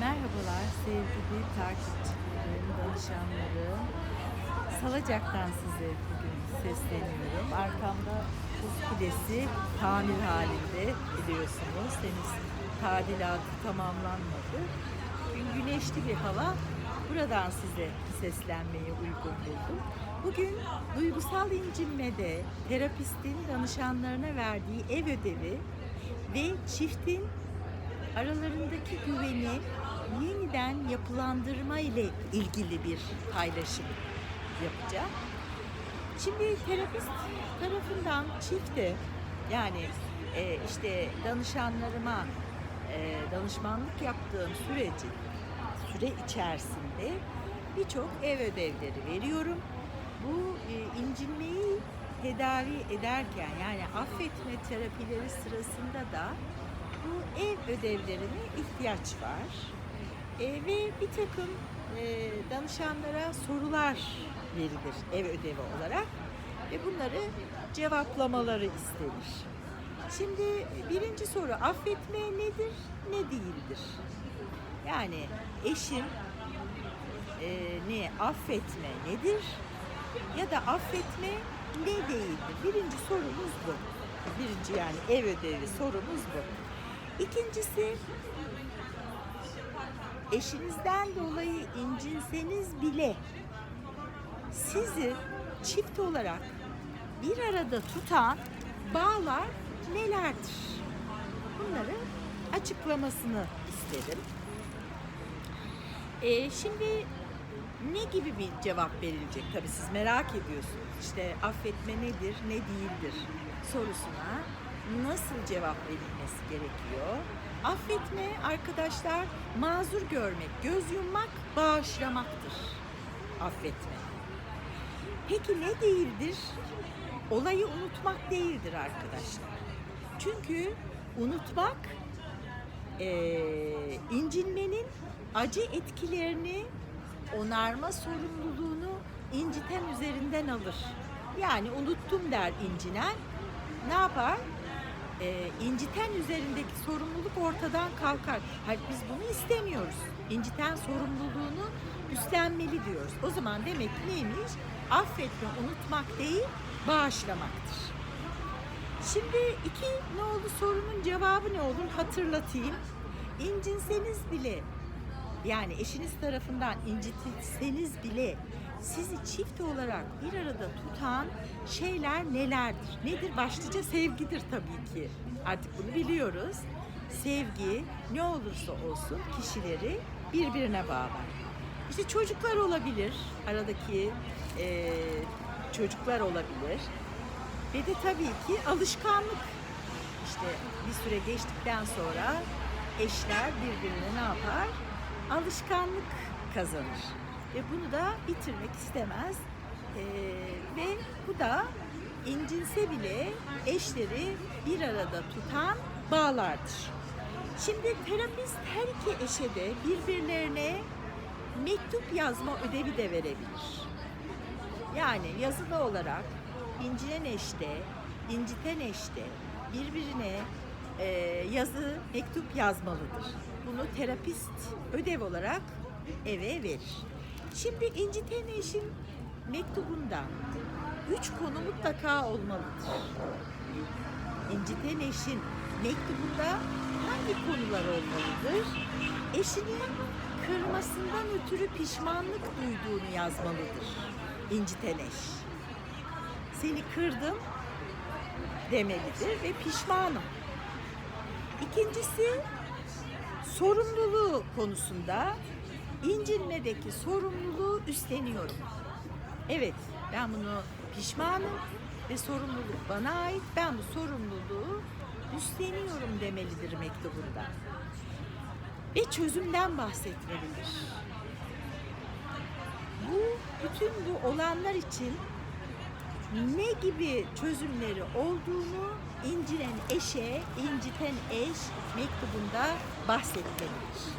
Merhabalar sevgili takipçilerim, danışanlarım. Salacak'tan size bugün sesleniyorum. Arkamda buz kulesi tamir halinde biliyorsunuz. Henüz tadilatı tamamlanmadı. Bugün güneşli bir hava. Buradan size seslenmeyi uygun buldum. Bugün duygusal incinmede terapistin danışanlarına verdiği ev ödevi ve çiftin aralarındaki güveni yeniden yapılandırma ile ilgili bir paylaşım yapacağım. Şimdi terapist tarafından çifte yani e, işte danışanlarıma e, danışmanlık yaptığım süreci süre içerisinde birçok ev ödevleri veriyorum. Bu e, incinmeyi tedavi ederken yani affetme terapileri sırasında da bu ev ödevlerine ihtiyaç var. E, ve bir takım e, danışanlara sorular verilir ev ödevi olarak ve bunları cevaplamaları istenir. Şimdi birinci soru affetme nedir, ne değildir? Yani eşim e, ne affetme nedir ya da affetme ne değildir? Birinci sorumuz bu. Birinci yani ev ödevi sorumuz bu. İkincisi eşinizden dolayı incinseniz bile sizi çift olarak bir arada tutan bağlar nelerdir? Bunları açıklamasını istedim. Ee, şimdi ne gibi bir cevap verilecek? Tabii siz merak ediyorsunuz. İşte affetme nedir, ne değildir sorusuna nasıl cevap verilmesi gerekiyor? Affetme arkadaşlar mazur görmek, göz yummak, bağışlamaktır. Affetme. Peki ne değildir? Olayı unutmak değildir arkadaşlar. Çünkü unutmak eee, incinmenin acı etkilerini onarma sorumluluğunu inciten üzerinden alır. Yani unuttum der incinen. Ne yapar? Ee, inciten üzerindeki sorumluluk ortadan kalkar. Hayır biz bunu istemiyoruz. İnciten sorumluluğunu üstlenmeli diyoruz. O zaman demek neymiş? Affetme, unutmak değil, bağışlamaktır. Şimdi iki ne oldu sorunun cevabı ne olur hatırlatayım. İncinseniz bile yani eşiniz tarafından incitilseniz bile sizi çift olarak bir arada tutan şeyler nelerdir? Nedir? Başlıca sevgidir tabii ki. Artık bunu biliyoruz. Sevgi ne olursa olsun kişileri birbirine bağlar. İşte çocuklar olabilir. Aradaki eee, çocuklar olabilir. Ve de tabii ki alışkanlık. İşte bir süre geçtikten sonra eşler birbirine ne yapar? Alışkanlık kazanır. Ve bunu da bitirmek istemez. Ee, ve bu da incinse bile eşleri bir arada tutan bağlardır. Şimdi terapist her iki eşe de birbirlerine mektup yazma ödevi de verebilir. Yani yazılı olarak incinen eşte, inciten eşte birbirine e, yazı, mektup yazmalıdır. Bunu terapist ödev olarak eve verir. Şimdi inciten eşin mektubunda üç konu mutlaka olmalıdır. İnciten eşin mektubunda hangi konular olmalıdır? Eşinin kırmasından ötürü pişmanlık duyduğunu yazmalıdır. İnciten eş. Seni kırdım demelidir ve pişmanım. İkincisi sorumluluğu konusunda incinmedeki sorumluluğu üstleniyorum. Evet ben bunu pişmanım ve sorumluluk bana ait. Ben bu sorumluluğu üstleniyorum demelidir mektubunda. Ve çözümden bahsetmelidir. Bu bütün bu olanlar için ne gibi çözümleri olduğunu incinen eşe, inciten eş mektubunda bahsetmelidir.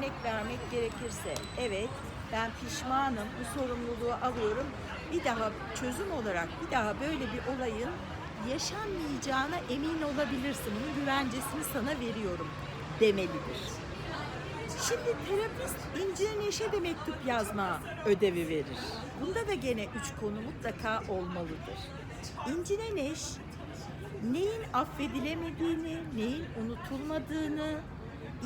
Örnek vermek gerekirse, evet ben pişmanım, bu sorumluluğu alıyorum. Bir daha çözüm olarak bir daha böyle bir olayın yaşanmayacağına emin olabilirsin. Bunun güvencesini sana veriyorum demelidir. Şimdi terapist İnci'ye Neşe de mektup yazma ödevi verir. Bunda da gene üç konu mutlaka olmalıdır. İncine Neş neyin affedilemediğini, neyin unutulmadığını,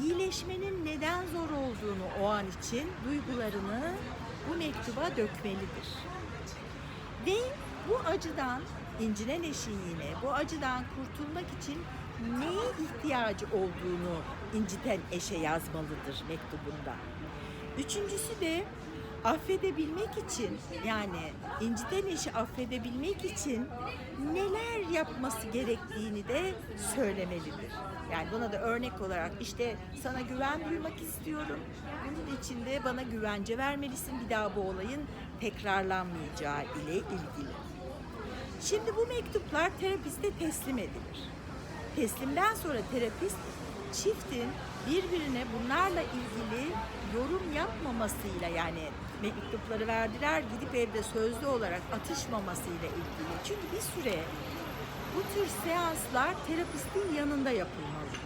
iyileşmenin neden zor olduğunu o an için duygularını bu mektuba dökmelidir. Ve bu acıdan incinen eşin yine bu acıdan kurtulmak için neye ihtiyacı olduğunu inciten eşe yazmalıdır mektubunda. Üçüncüsü de affedebilmek için yani inciten eşi affedebilmek için neler yapması gerektiğini de söylemelidir. Yani buna da örnek olarak işte sana güven duymak istiyorum. Bunun için de bana güvence vermelisin bir daha bu olayın tekrarlanmayacağı ile ilgili. Şimdi bu mektuplar terapiste teslim edilir. Teslimden sonra terapist çiftin birbirine bunlarla ilgili yorum yapmamasıyla yani mektupları verdiler gidip evde sözlü olarak atışmamasıyla ilgili. Çünkü bir süre bu tür seanslar terapistin yanında yapılmalıdır.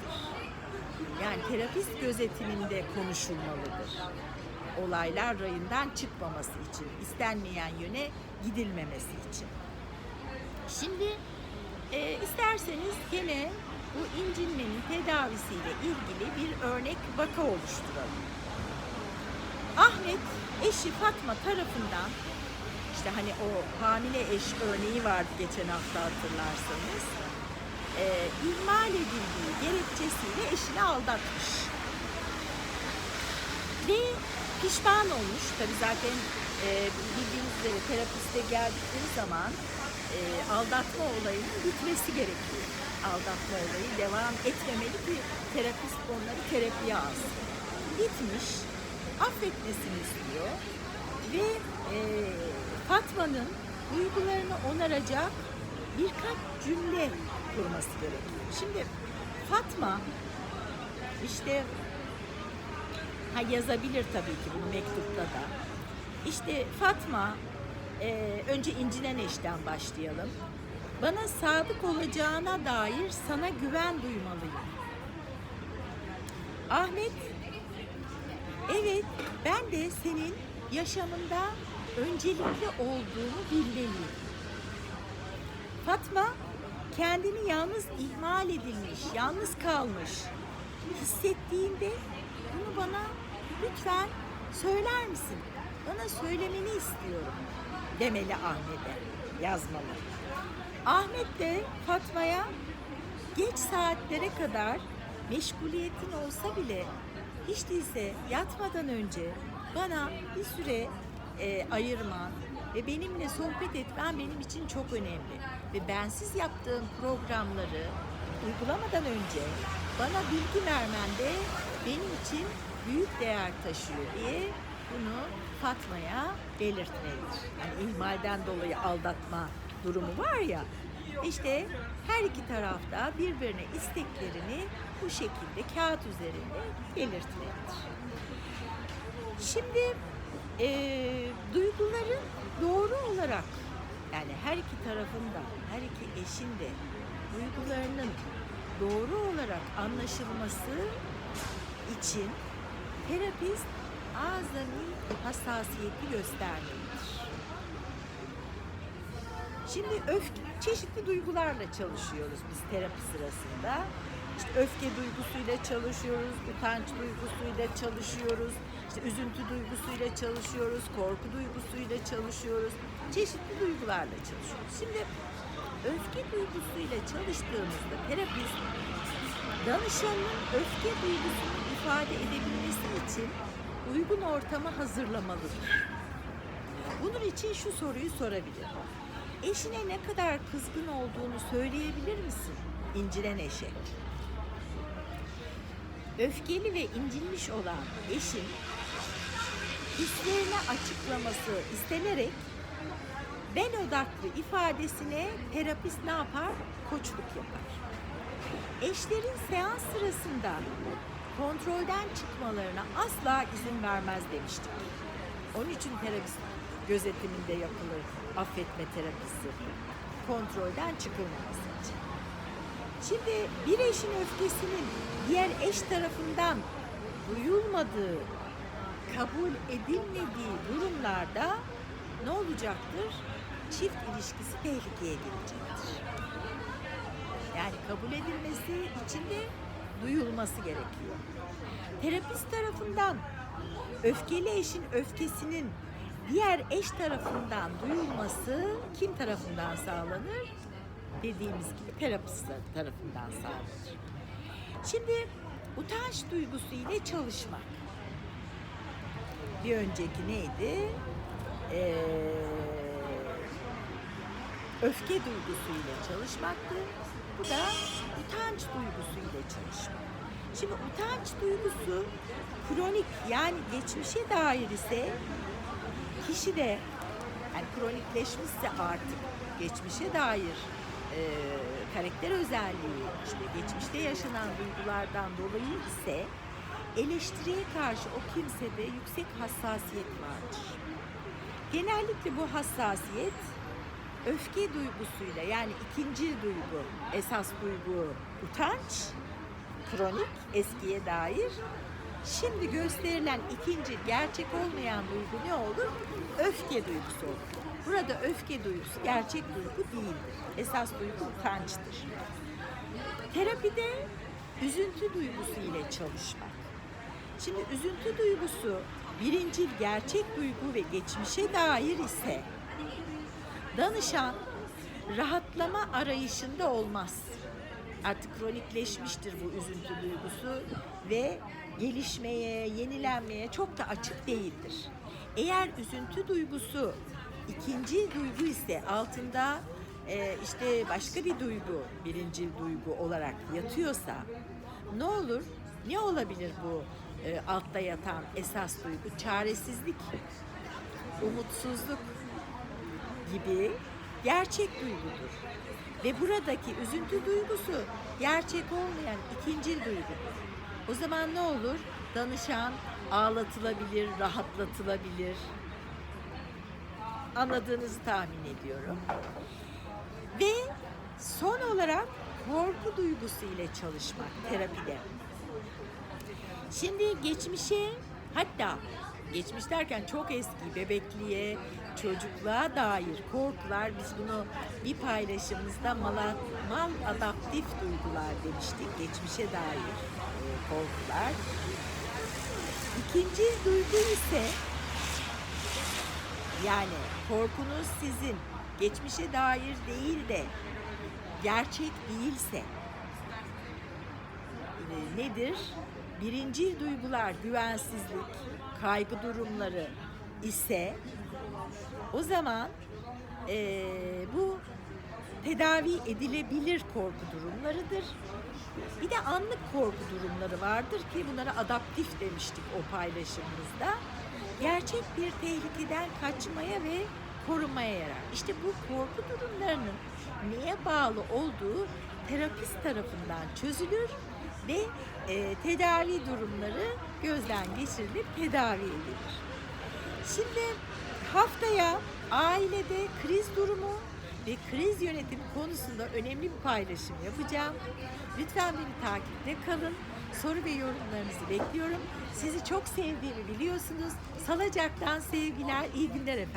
Yani terapist gözetiminde konuşulmalıdır. Olaylar rayından çıkmaması için, istenmeyen yöne gidilmemesi için. Şimdi e, isterseniz gene bu incinmenin tedavisiyle ilgili bir örnek vaka oluşturalım. Ahmet eşi Fatma tarafından işte hani o hamile eş örneği vardı geçen hafta hatırlarsanız. E, ihmal edildiği gerekçesiyle eşini aldatmış. Ve pişman olmuş. Tabi zaten e, bildiğiniz üzere terapiste geldikleri zaman e, aldatma olayının bitmesi gerekiyor. Aldatma olayı devam etmemeli ki terapist onları terapiye alsın. Bitmiş, affetmesini istiyor ve e, Fatma'nın duygularını onaracak birkaç cümle kurması gerekiyor. Şimdi Fatma işte ha yazabilir tabii ki bu mektupta da. İşte Fatma e, önce incinen eşten başlayalım. Bana sadık olacağına dair sana güven duymalıyım. Ahmet, evet ben de senin yaşamında öncelikli olduğunu bilmeliyim. Fatma, kendini yalnız ihmal edilmiş, yalnız kalmış hissettiğinde bunu bana lütfen söyler misin? Bana söylemeni istiyorum demeli Ahmet'e yazmalı. Ahmet de Fatma'ya geç saatlere kadar meşguliyetin olsa bile hiç değilse yatmadan önce bana bir süre e, ayırman ve benimle sohbet etmen benim için çok önemli. Ve bensiz yaptığım programları uygulamadan önce bana bilgi vermen de benim için büyük değer taşıyor diye bunu Fatma'ya belirtmelidir. Yani ihmalden dolayı aldatma durumu var ya. İşte her iki tarafta birbirine isteklerini bu şekilde kağıt üzerinde belirtmelidir. Şimdi eee duyguların doğru olarak yani her iki tarafında, her iki eşin de duygularının doğru olarak anlaşılması için terapist azami hassasiyeti göstermelidir. Şimdi öfke, çeşitli duygularla çalışıyoruz biz terapi sırasında. İşte öfke duygusuyla çalışıyoruz, utanç duygusuyla çalışıyoruz, işte üzüntü duygusuyla çalışıyoruz, korku duygusuyla çalışıyoruz, çeşitli duygularla çalışıyoruz. Şimdi öfke duygusuyla çalıştığımızda terapist danışanın öfke duygusunu ifade edebilmesi için uygun ortamı hazırlamalıdır. Bunun için şu soruyu sorabilir. Eşine ne kadar kızgın olduğunu söyleyebilir misin? İncilen eşe. Öfkeli ve incinmiş olan eşin hislerini açıklaması istenerek ben odaklı ifadesine terapist ne yapar? Koçluk yapar. Eşlerin seans sırasında kontrolden çıkmalarına asla izin vermez demiştik. Onun için terapist gözetiminde yapılır affetme terapisi. Kontrolden çıkılmaması için. Şimdi bir eşin öfkesinin diğer eş tarafından duyulmadığı, kabul edilmediği durumlarda ne olacaktır? Çift ilişkisi tehlikeye girecektir. Yani kabul edilmesi için de duyulması gerekiyor. Terapist tarafından öfkeli eşin öfkesinin diğer eş tarafından duyulması kim tarafından sağlanır? Dediğimiz gibi terapist tarafından sağlanır. Şimdi utanç duygusu ile çalışmak. Bir önceki neydi? Ee, öfke duygusuyla çalışmaktı. Bu da utanç duygusuyla çalışmak. Şimdi utanç duygusu kronik yani geçmişe dair ise kişi de yani kronikleşmişse artık geçmişe dair e, karakter özelliği işte geçmişte yaşanan duygulardan dolayı ise eleştiriye karşı o kimsede yüksek hassasiyet vardır. Genellikle bu hassasiyet öfke duygusuyla yani ikinci duygu, esas duygu utanç, kronik, eskiye dair. Şimdi gösterilen ikinci gerçek olmayan duygu ne olur? Öfke duygusu olur. Burada öfke duygusu gerçek duygu değildir. Esas duygu utançtır. Terapide üzüntü duygusu ile çalışmak. Şimdi üzüntü duygusu birincil gerçek duygu ve geçmişe dair ise danışan rahatlama arayışında olmaz. Artık kronikleşmiştir bu üzüntü duygusu ve gelişmeye, yenilenmeye çok da açık değildir. Eğer üzüntü duygusu ikinci duygu ise altında e, işte başka bir duygu, birincil duygu olarak yatıyorsa ne olur? Ne olabilir bu e, altta yatan esas duygu? Çaresizlik, umutsuzluk, gibi gerçek duygudur. Ve buradaki üzüntü duygusu gerçek olmayan ikincil duygudur. O zaman ne olur? Danışan ağlatılabilir, rahatlatılabilir. Anladığınızı tahmin ediyorum. Ve son olarak korku duygusu ile çalışmak terapide. Şimdi geçmişe hatta geçmiş derken çok eski bebekliğe, çocukluğa dair korkular biz bunu bir paylaşımımızda mala, mal adaptif duygular demiştik. Geçmişe dair e, korkular. İkinci duygu ise yani korkunuz sizin geçmişe dair değil de gerçek değilse e, nedir? Birinci duygular güvensizlik, kaygı durumları ise o zaman e, bu tedavi edilebilir korku durumlarıdır. Bir de anlık korku durumları vardır ki bunlara adaptif demiştik o paylaşımımızda. Gerçek bir tehlikeden kaçmaya ve korumaya yarar. İşte bu korku durumlarının neye bağlı olduğu terapist tarafından çözülür ve e, tedavi durumları gözden geçirilip tedavi edilir. Şimdi haftaya ailede kriz durumu ve kriz yönetimi konusunda önemli bir paylaşım yapacağım. Lütfen beni takipte kalın. Soru ve yorumlarınızı bekliyorum. Sizi çok sevdiğimi biliyorsunuz. Salacaktan sevgiler, iyi günler efendim.